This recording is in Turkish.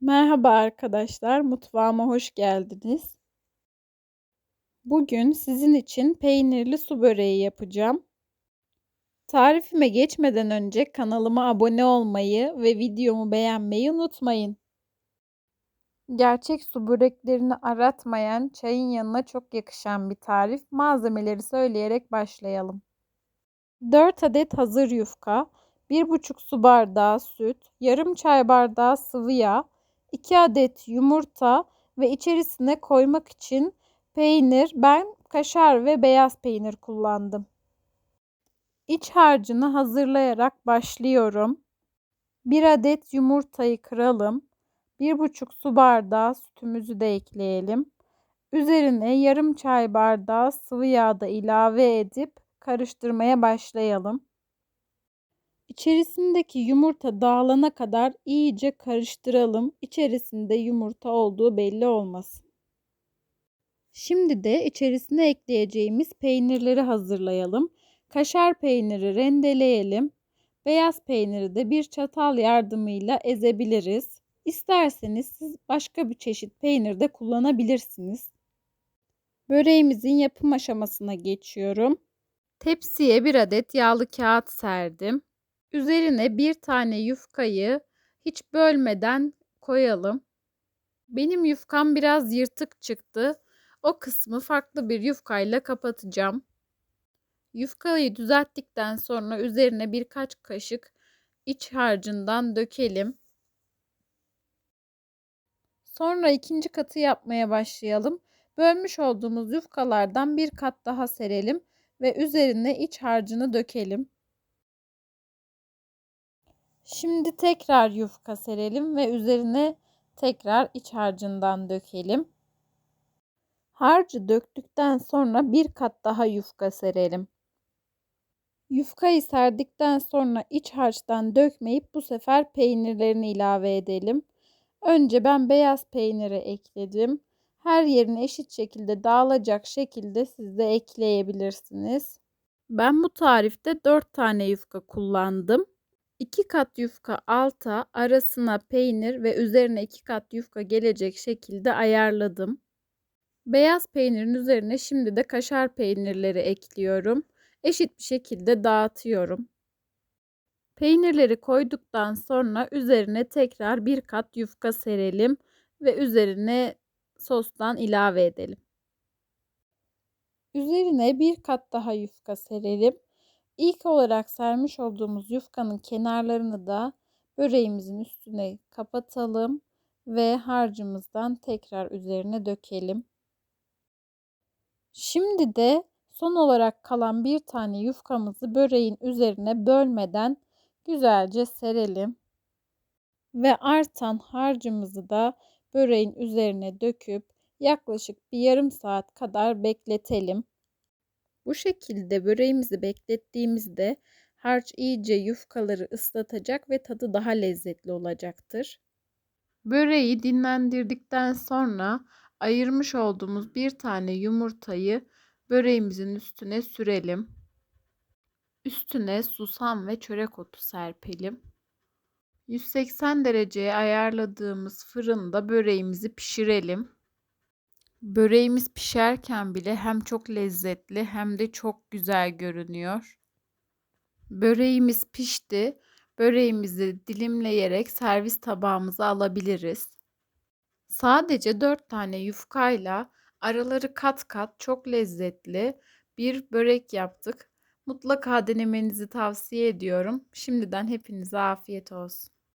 Merhaba arkadaşlar, mutfağıma hoş geldiniz. Bugün sizin için peynirli su böreği yapacağım. Tarifime geçmeden önce kanalıma abone olmayı ve videomu beğenmeyi unutmayın. Gerçek su böreklerini aratmayan, çayın yanına çok yakışan bir tarif. Malzemeleri söyleyerek başlayalım. 4 adet hazır yufka, 1,5 su bardağı süt, yarım çay bardağı sıvı yağ, 2 adet yumurta ve içerisine koymak için peynir. Ben kaşar ve beyaz peynir kullandım. İç harcını hazırlayarak başlıyorum. 1 adet yumurtayı kıralım. 1,5 su bardağı sütümüzü de ekleyelim. Üzerine yarım çay bardağı sıvı yağ da ilave edip karıştırmaya başlayalım. İçerisindeki yumurta dağılana kadar iyice karıştıralım. İçerisinde yumurta olduğu belli olmasın. Şimdi de içerisine ekleyeceğimiz peynirleri hazırlayalım. Kaşar peyniri rendeleyelim. Beyaz peyniri de bir çatal yardımıyla ezebiliriz. İsterseniz siz başka bir çeşit peynir de kullanabilirsiniz. Böreğimizin yapım aşamasına geçiyorum. Tepsiye bir adet yağlı kağıt serdim. Üzerine bir tane yufkayı hiç bölmeden koyalım. Benim yufkam biraz yırtık çıktı. O kısmı farklı bir yufkayla kapatacağım. Yufkayı düzelttikten sonra üzerine birkaç kaşık iç harcından dökelim. Sonra ikinci katı yapmaya başlayalım. Bölmüş olduğumuz yufkalardan bir kat daha serelim ve üzerine iç harcını dökelim. Şimdi tekrar yufka serelim ve üzerine tekrar iç harcından dökelim. Harcı döktükten sonra bir kat daha yufka serelim. Yufkayı serdikten sonra iç harçtan dökmeyip bu sefer peynirlerini ilave edelim. Önce ben beyaz peyniri ekledim. Her yerine eşit şekilde dağılacak şekilde siz de ekleyebilirsiniz. Ben bu tarifte 4 tane yufka kullandım. 2 kat yufka alta, arasına peynir ve üzerine 2 kat yufka gelecek şekilde ayarladım. Beyaz peynirin üzerine şimdi de kaşar peynirleri ekliyorum. Eşit bir şekilde dağıtıyorum. Peynirleri koyduktan sonra üzerine tekrar bir kat yufka serelim ve üzerine sostan ilave edelim. Üzerine bir kat daha yufka serelim. İlk olarak sermiş olduğumuz yufkanın kenarlarını da böreğimizin üstüne kapatalım ve harcımızdan tekrar üzerine dökelim. Şimdi de son olarak kalan bir tane yufkamızı böreğin üzerine bölmeden güzelce serelim. Ve artan harcımızı da böreğin üzerine döküp yaklaşık bir yarım saat kadar bekletelim. Bu şekilde böreğimizi beklettiğimizde harç iyice yufkaları ıslatacak ve tadı daha lezzetli olacaktır. Böreği dinlendirdikten sonra ayırmış olduğumuz bir tane yumurtayı böreğimizin üstüne sürelim. Üstüne susam ve çörek otu serpelim. 180 dereceye ayarladığımız fırında böreğimizi pişirelim. Böreğimiz pişerken bile hem çok lezzetli hem de çok güzel görünüyor. Böreğimiz pişti. Böreğimizi dilimleyerek servis tabağımıza alabiliriz. Sadece 4 tane yufkayla araları kat kat çok lezzetli bir börek yaptık. Mutlaka denemenizi tavsiye ediyorum. Şimdiden hepinize afiyet olsun.